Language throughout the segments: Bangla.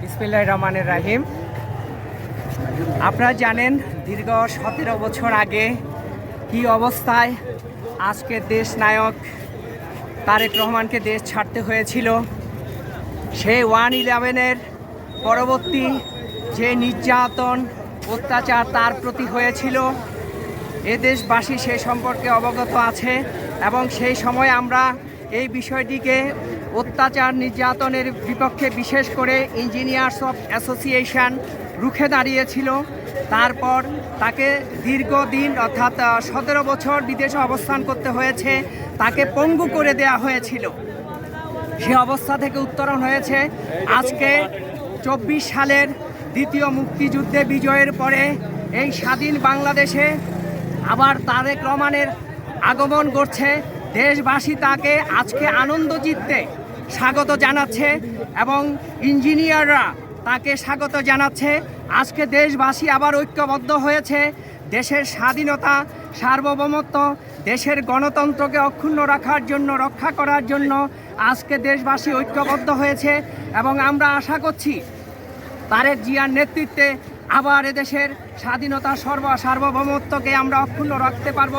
বিসমিল্লাহ রহমানের রাহিম। আপনারা জানেন, দীর্ঘ সতেরো বছর আগে কি অবস্থায় আজকে দেশ নায়ক তারেক রহমানকে দেশ ছাড়তে হয়েছিল, সেই ওয়ান ইলেভেনের পরবর্তী যে নির্যাতন, অত্যাচার তার প্রতি হয়েছিল। এ দেশবাসী সে সম্পর্কে অবগত আছে এবং সেই সময় আমরা এই বিষয়টিকে অত্যাচার নির্যাতনের বিপক্ষে বিশেষ করে ইঞ্জিনিয়ার্স অফ অ্যাসোসিয়েশন রুখে দাঁড়িয়েছিল। তারপর তাকে দীর্ঘদিন অর্থাৎ সতেরো বছর বিদেশে অবস্থান করতে হয়েছে। তাকে পঙ্গু করে দেয়া হয়েছিল। সে অবস্থা থেকে উত্তরণ হয়েছে। আজকে চব্বিশ সালের দ্বিতীয় মুক্তিযুদ্ধে বিজয়ের পরে এই স্বাধীন বাংলাদেশে আবার তারেক রহমানের আগমন করছে দেশবাসী তাকে আজকে আনন্দ জিততে স্বাগত জানাচ্ছে এবং ইঞ্জিনিয়াররা তাকে স্বাগত জানাচ্ছে। আজকে দেশবাসী আবার ঐক্যবদ্ধ হয়েছে। দেশের স্বাধীনতা, সার্বভৌমত্ব, দেশের গণতন্ত্রকে অক্ষুণ্ণ রাখার জন্য, রক্ষা করার জন্য আজকে দেশবাসী ঐক্যবদ্ধ হয়েছে এবং আমরা আশা করছি তারেক জিয়ার নেতৃত্বে আবার এদেশের স্বাধীনতা সর্ব সার্বভৌমত্বকে আমরা অক্ষুণ্ণ রাখতে পারব।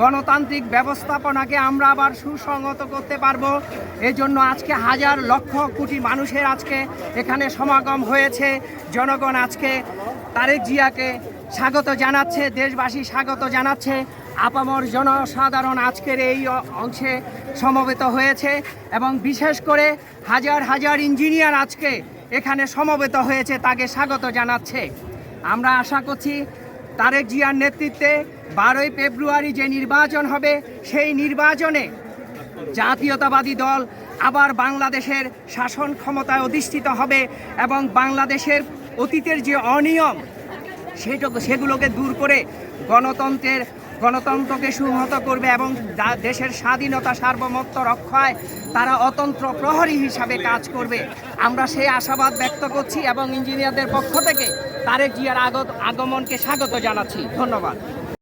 গণতান্ত্রিক ব্যবস্থাপনাকে আমরা আবার সুসংহত করতে পারব। এজন্য আজকে হাজার লক্ষ কোটি মানুষের আজকে এখানে সমাগম হয়েছে। জনগণ আজকে তারেক জিয়াকে স্বাগত জানাচ্ছে, দেশবাসী স্বাগত জানাচ্ছে। আপামর জনসাধারণ আজকের এই অংশে সমবেত হয়েছে এবং বিশেষ করে হাজার হাজার ইঞ্জিনিয়ার আজকে এখানে সমবেত হয়েছে, তাকে স্বাগত জানাচ্ছে। আমরা আশা করছি তারেক জিয়ার নেতৃত্বে বারোই ফেব্রুয়ারি যে নির্বাচন হবে, সেই নির্বাচনে জাতীয়তাবাদী দল আবার বাংলাদেশের শাসন ক্ষমতায় অধিষ্ঠিত হবে এবং বাংলাদেশের অতীতের যে অনিয়ম সেটুকু সেগুলোকে দূর করে গণতন্ত্রের, গণতন্ত্রকে সুহত করবে এবং দেশের স্বাধীনতা সার্বভৌমত্ব রক্ষায় তারা অতন্ত্র প্রহরী হিসাবে কাজ করবে। আমরা সেই আশাবাদ ব্যক্ত করছি এবং ইঞ্জিনিয়ারদের পক্ষ থেকে তারেক জিয়ার আগত আগমনকে স্বাগত জানাচ্ছি। ধন্যবাদ।